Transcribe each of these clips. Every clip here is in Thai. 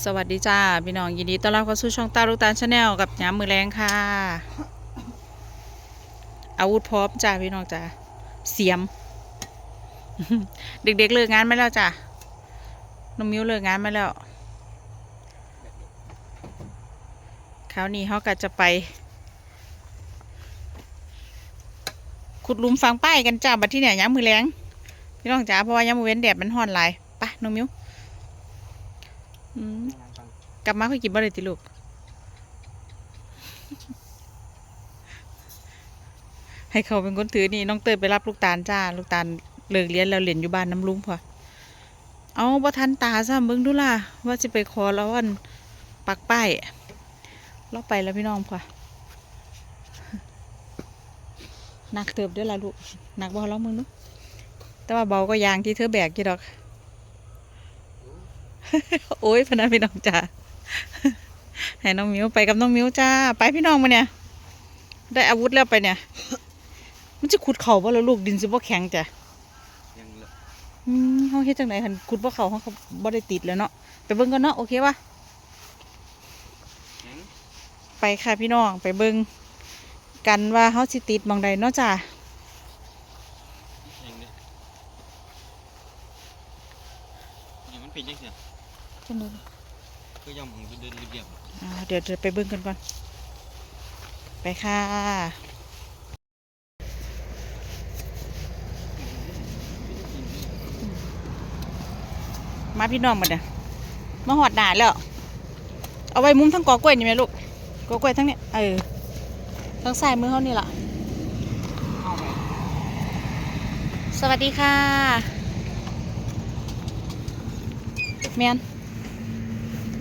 สวัสดีจ้าพี่น้องยินดีต้อนรับเข้าสู่ช่องตาลูกตาลชาแนลกับย้ำมือแรงค่ะ อาวุธพร้อมจ้าพี่น้องจ้าเสียม เด็กๆเลิกงานไหมแล้วจ้าน้องมิ้วเลิกงานไหมแล้วคราวนี้เขาก็จะไป ขุดลุมฟังป้ายกันจ้าบัดที่เนี่ยย้ำมือแรงพี่น้องจ้าเพราะว่าย้ำมือเว้นแดดมันห่อนหลายไปน้องมิ้ว อืมกลับมาค่อยกินบ่ได้ติลูก ให้เขาเป็นคนถือนี่น้องเตยไปรับลูกตาลจ้า ลูกตาลเลิกเรียนแล้วเรียนอยู่บ้านน้ำลุงพอเอาบ่ทันตาซ้ำเบิ่งดูล่ะว่าจะไปขอแล้วอันปักป้ายเราไปแล้วพี่น้องพอหนักเติบเด้วยล่ะลูกหนักบ่ลองมึงดูแต่ว่าเบาก็ยางที่เธอแบกกี่ดอก โอ้ยพนันพี่น้องจ้าให้น้องมิวไปกับน้องมิวจ้า ไปพี่น้องมาเนี่ย ได้อาวุธแล้วไปเนี่ย มันจะขุดเข่าบ่แล้วลูกดินสิบ่แข็งจ้ะยังเหลืออืมเฮาเฮ็ดจังไดคันขุดบ่เข่าเฮาก็บ่ได้ติดแล้วเนาะ ไปเบิ่งกันเนาะโอเคปะยังไปค่ะพี่น้องไปเบิ่งกันว่าเฮาสิติดหมองใดเนาะจ้า ยังเนี่ยยังมันเป็นยังไง จังได๋ ก็ยังมึงไปเดิน เรียบอ่าเดี๋ยวจะไปเบิ่งกันก่อน ไปค่ะ มาพี่น้องมาเนี่ยมาหอดหนาแล้ว เอาไว้มุมทั้งกอกล้วยนี่ไหมลูกกอกล้วยทั้งเนี้ยเออทั้งซ้ายมือเขานี่ล่ะ สวัสดีค่ะแมนเอา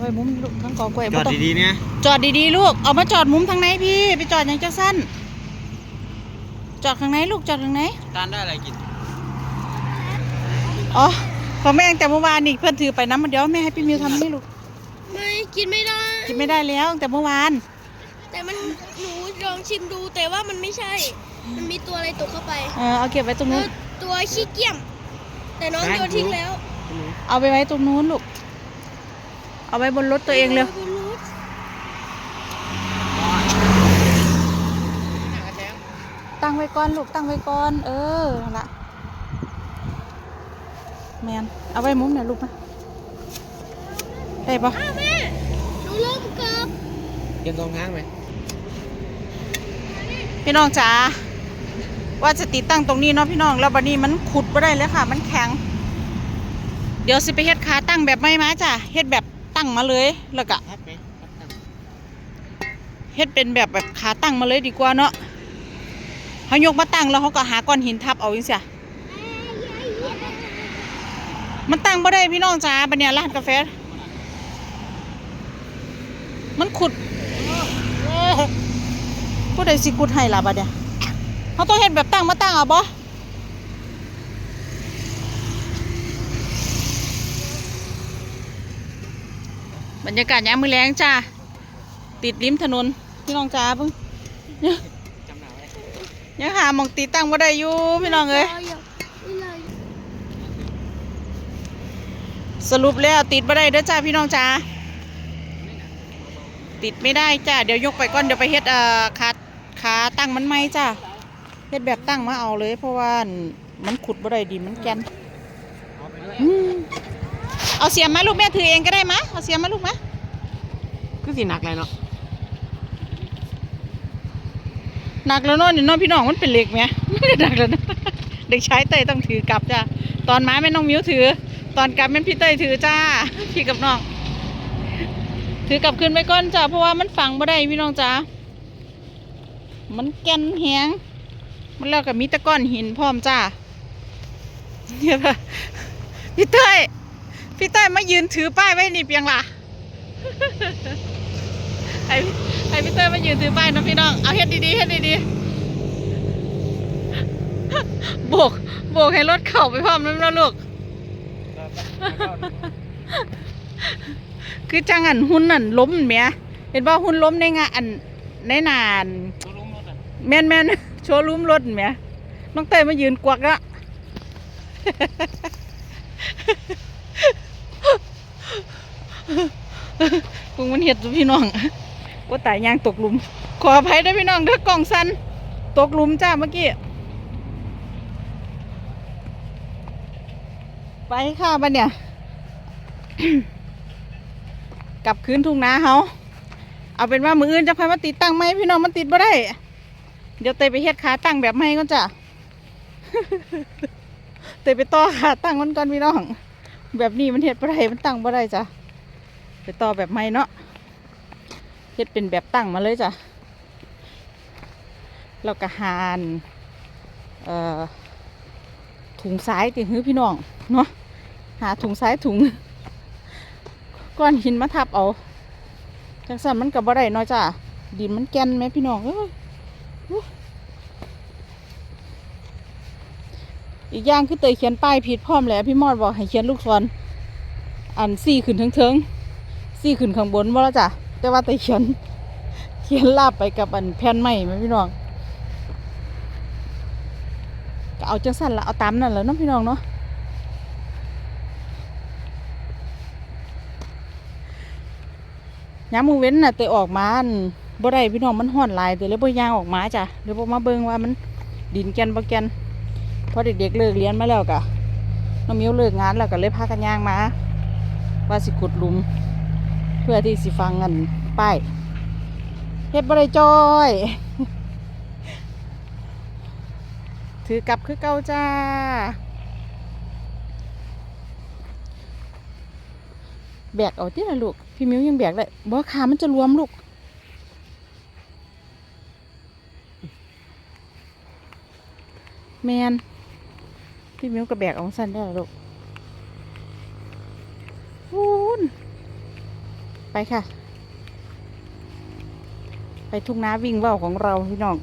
ไว้มุมลูกทั้งกอกล้วยๆจบ่อดต้องดีๆเนี่ยจอดดีๆลูก เอามาจอดมุมทางไหนพี่ ไปจอดอย่างจะสั้น จอดข้างไหนลูกจอดข้างไหน ตานได้อะไรกินอ๋อของแม่ตั้งแต่เมื่อวานนี่เพื่อนถือไปน้ำมันเดี๋ยวแม่ให้พี่มิวทำนี่ลูกไม่กินไม่ได้ กินไม่ได้แล้วตั้งแต่เมื่อวาน แต่มันหนูลองชิมดูแต่ว่ามันไม่ใช่ มันมีตัวอะไรตกเข้าไปเออเอาเก็บไว้ตรงเอนู้อนตัวขี้เกียจแต่น้องโยนทิ้งแล้ว เอาไปไว้ตรงนู้นลูก เอาไว้บนรถตัวเองเร็วบนรถตั้งไว้ก่อนลูกตั้งไว้ก่อน เออนั่นละแมนเอาไว้มุมเนี่ยลูกมาได้ปะอ้าวแม่หนูล้มกับเยังตรงทางไหมพี่น้องจ๋าว่าจะติดตั้งตรงนี้เนาะพี่น้องแล้วบัดนี้มันขุดไม่ได้เลยค่ะ มันแข็ง เดี๋ยวสิไปเฮ็ดขาตั้งแบบไม่มาจ้ะเฮ็ดแบบ ตั้งมาเลย แล้วก็พัดไหมพัดตั้งเฮ็ดเป็นแบบแบบขาตั้งมาเลยดีกว่าเนาะเขายกมาตั้งแล้วเขาก็หาก้อนหินทับเอาจังซี่อะมันตั้งบ่ได้พี่น้องจ๋าบัดเนี้ยร้านกาแฟ มันขุดผู้ใดสิขุดให้ล่ะบัดเนี้ยเขาต้องเฮ็ดแบบตั้งมาตั้งเอาบ่ บรรยากาศยามมื้อแลงจ้า ติดริมถนนพี่น้องจ้าเพิ่งยังหาหมองตีตั้งว่าได้อยู่พี่น้องเอ้ยนี่เลยสรุปแล้วติดมาได้เด้อจ้าพี่น้องจ้าติดไม่ได้จ้าเดี๋ยวยกไปก่อนเดี๋ยวไปเฮ็ดเอ่อขาขาตั้งมันไหมจ้าเฮ็ดแบบตั้งมาเอาเลย เพราะว่ามันขุดบ่ได้ดินมันแกน เอาไปด้วยอืมเอาเสียมมาลูกแม่ถือเองก็ได้มะเอาเสียมมาลูกมะคือสีหนักเลยเนาะหนักแล้วเนาะนี่เน้องพี่น้องมันเป็นเหล็กไหมไม่ได้หนักแล้วนะเด็กชายเต้ยต้องถือกลับจ้าตอนมาแม่น้องมิ้วถือ ตอนกลับแม่นพี่เต้ยถือจ้าพี่กับน้องถือกลับขึ้นไปก่อนจ้าเพราะว่ามันฝังบ่ได้พี่น้องจ้ามันแก่นแหงมันแล้วก็มีแตะก้อนหินพร้อมจ้าเนี่ยปะพี่เต้ย พี่เต้ยมายืนถือป้ายไว้นี่เพียงล่ะไอ้ไอ้พี่เต้ยมายืนถือป้ายนะพี่น้อง เอาเฮ็ดดีๆเฮ็ดดีๆโบกโบกให้รถเข้าไปพร้อมนั้นแล้วลูก คือจังอันหุ่นนั่นล้มแหม่เห็นว่าหุ่นล้มในงานอันในนานตัวลุงรถอะแม่นแม่นโชว์รูมรถแหม่น้องเต้ยมายืนกวักละ โกุ้งมันเห็ดอยู่พี่น้องว่าตายยางตกหลุม ขออภัยด้วยพี่น้องเด้อกล่องสันตกหลุมจ้าเมื่อกี้ ไปค่ะบันเนี่ย กลับคืนทุ่งนาเฮาเอาเป็นว่ามืออื่นจะพามาติดตั้งไหมพี่น้องมันติดบ่ได้ เดี๋ยวเตยไปเฮ็ดขาตั้งแบบใหม่ก่อนจ้ะเตยไปต่อขาตั้งมันก่อนพี่น้อง แบบนี้มันเฮ็ดบ่ได้มันตั้งบ่ได้จ้ะ ไปต่อแบบใหม่เนาะเฮ็ดเป็นแบบตั้งมาเลยจ้ะแล้วก็หานถุงซ้ายติหื้อพี่น้องเนาะหาถุงซ้ายถุงก้อนหินมาทับเอาจังสันมันกับบ่ได้เนาะจ้ะดินมันแก่นไหมพี่น้องเอ้ยอีกอย่างคือเตยเขียนป้ายผิดพร้อมแล้วพี่มอดบอกให้เขียนลูกศรอันสี่ขึ้นเทิงๆ สี่ขึ้นข้างบนบ่แล้วจ้ะแต่ว่าเตยเขียน เขียนลาบไปกับอันแผ่นใหม่ไหมพี่น้องก็เอาจังสันละเอาตามนั่นแหล้วเนาะพี่น้องเนาะยามมือเว้นน่ะเตะออกมาบ่ได้พี่น้องมันห่อนลายเตะเลยบ่ย่างออกมาจ้ะเดี๋ยวบ่มาเบิ่งว่ามันดินแกนบ่แกนพอเด็กๆเลิกเรียนมาแล้วกะน้องมิวเลิกงานแล้วก็เลยพากันย่างมาว่าสิขุดหลุม เพื่อที่สิฟังกันป้ายเฮ็ดบ่ได้จ้อย ถือกลับคือเก่าจ้า แบกเอาที่ละลูก พี่มิวยังแบกได้บ่ขามันจะรวมลูก แมนพี่มิวก็แบกเอาสั้นได้ละลูกวูน ไปค่ะ ไปทุ่งนาวิ่งว่าวของเราพี่น้อง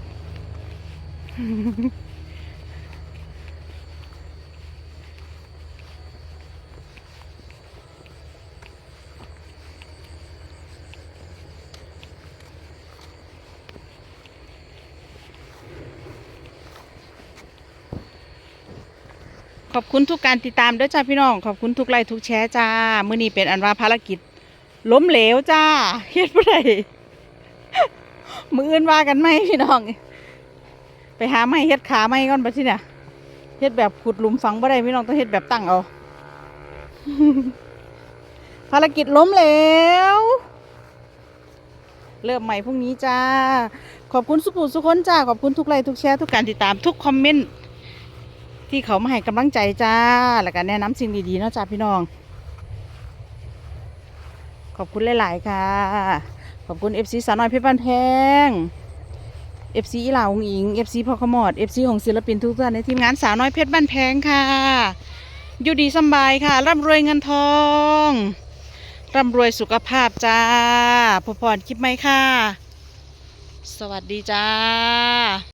ขอบคุณทุกการติดตามด้วยจ้าพี่น้อง ขอบคุณทุกไลค์ทุกแชร์จ้า มื้อนี้เป็นอันว่าภารกิจ ล้มเหลวจ้าเฮ็ดบ่ได้มืออื่นว่ากันไหมพี่น้อง ไปหาไม้เฮ็ดขาไม้ก่อนบัดทีเนี่ยเฮ็ดแบบขุดหลุมฝังบ่ได้พี่น้องต้องเฮ็ดแบบตั้งเอา ภารกิจล้มเหลวเริ่มใหม่พรุ่งนี้จ้า ขอบคุณสุภูสุคนจ้า ขอบคุณทุกไลค์ทุกแชร์ทุกการติดตามทุกคอมเมนต์ที่เขามาให้กำลังใจจ้า แล้วก็แนะนำสิ่งดีๆเนาะจ้าพี่น้อง ขอบคุณหลาย ๆ ค่ะ ขอบคุณ FC สาวน้อยเพชรบ้านแพง FC อีหลาองอิง FC พ่อขมอด FC ของศิลปินทุกท่านในทีมงานสาวน้อยเพชรบ้านแพงค่ะอยู่ดีสบายค่ะร่ำรวยเงินทองร่ำรวยสุขภาพจ้าพอพรคลิปไหมค่ะ สวัสดีจ้า